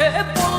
che può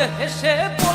ese pueblo.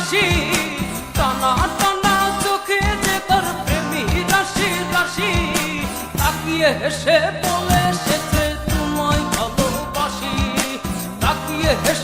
রাশি, টানা টানা চোখে যে তোর প্রেমী রাশি রাশি, তাকিয়ে হেসে বলে, সে তোমায় ভালোবাসি। তাকিয়ে হেসে